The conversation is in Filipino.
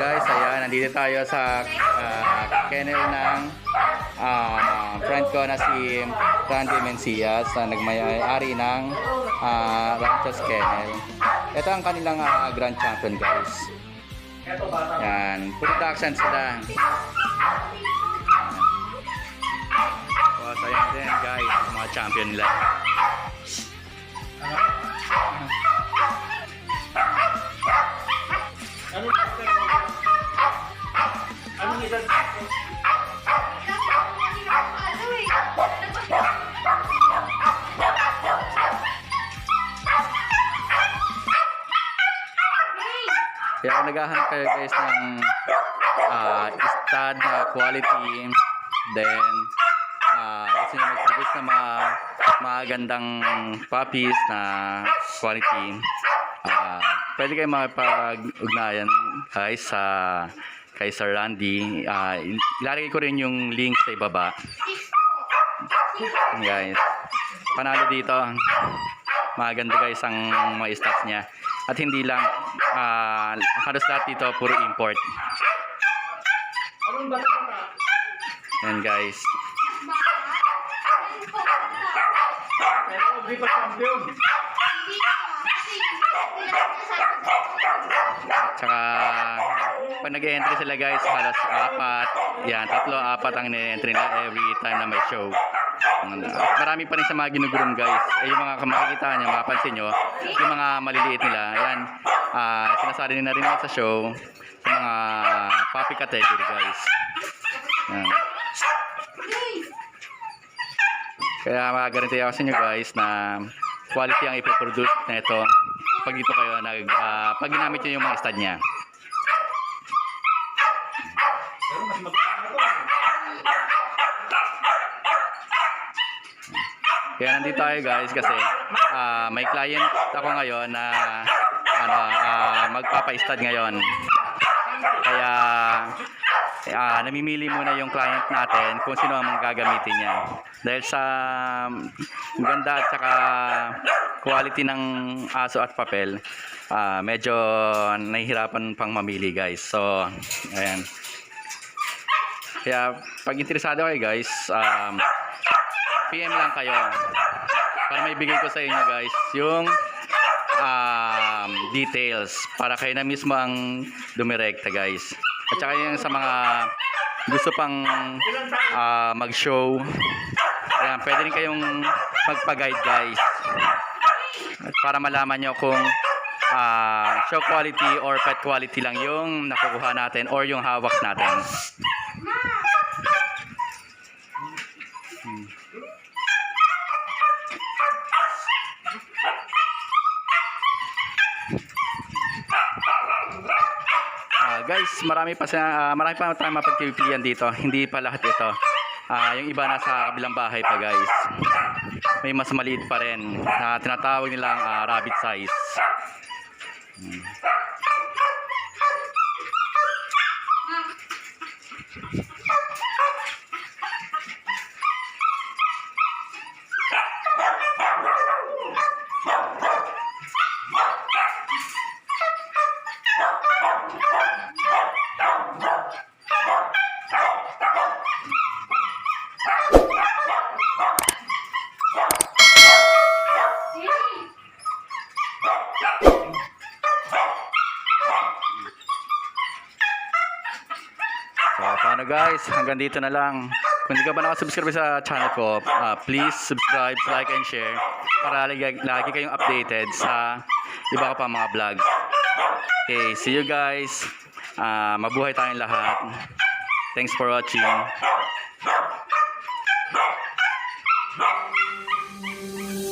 guys, ayan, nandito tayo sa ah, kennel ng ah, friend ko na si Randy Mencias na nagmay-ari ng uh, Ranchos Kennel. Ito ang kanilang ah, Grand Champion guys. Yan, production sila. So, ayan din guys, mga champion nila. Kaya kung naghahanap kayo guys ng ah, stud na quality, then ah, gusto nyo mag-produce ng mga magandang puppies na quality, ah, pwede kayo makipag-ugnayan guys sa kay Sir Randy. Ah, ilalagay ko rin yung link sa ibaba. Guys. Panalo dito. Maganda guys ang mga stats niya. At hindi lang, ah, halos lahat dito puro import. Yan guys. Tsaka pag nag-entry sila guys, halos apat. Yan, tatlo, apat ang ni-entry nila every time na may show. Marami pa rin sa mga ginugurum guys. Eh, yung mga makikita nyo, mapapansin nyo, yung mga maliliit nila, yan, ah sinasali nila rin sa show sa mga puppy category guys. Yan. Kaya magaranti ako sa inyo guys na quality ang ipoproduce na ito pag dito kayo nag ah, pag ginamit nyo yung mga stud niya. Kaya nandito tayo guys kasi ah, may client ako ngayon na ano ah, magpapa-stud ngayon. Kaya ah, namimili muna yung client natin kung sino ang gagamitin niya. Dahil sa um, ganda at saka quality ng aso at papel, ah, medyo nahihirapan pang mamili guys. So, ayan. Kaya pag interesado kayo guys, um, PM lang kayo para may bigay ko sa inyo guys yung um, details para kayo na mismo ang dumirekta guys. At saka yung sa mga gusto pang ah, mag-show, ayan, pwede rin kayong magpa-guide guys. Para malaman nyo kung ah, show quality or pet quality lang yung nakukuha natin or yung hawak natin. Ah, guys, marami pa sa ah, marami pa tayong mapagpipilian dito. Hindi pa lahat ito. Ah, yung iba nasa kabilang bahay pa, guys. May mas maliit pa rin na tinatawag nilang ah, rabbit size. Hmm. guys, hanggang dito na lang. Kung hindi ka pa nakasubscribe sa channel ko, uh, please subscribe, like, and share para lagi, lagi kayong updated sa iba ko pa mga vlog. Okay, see you guys. Uh, mabuhay tayong lahat. Thanks for watching. Thank you.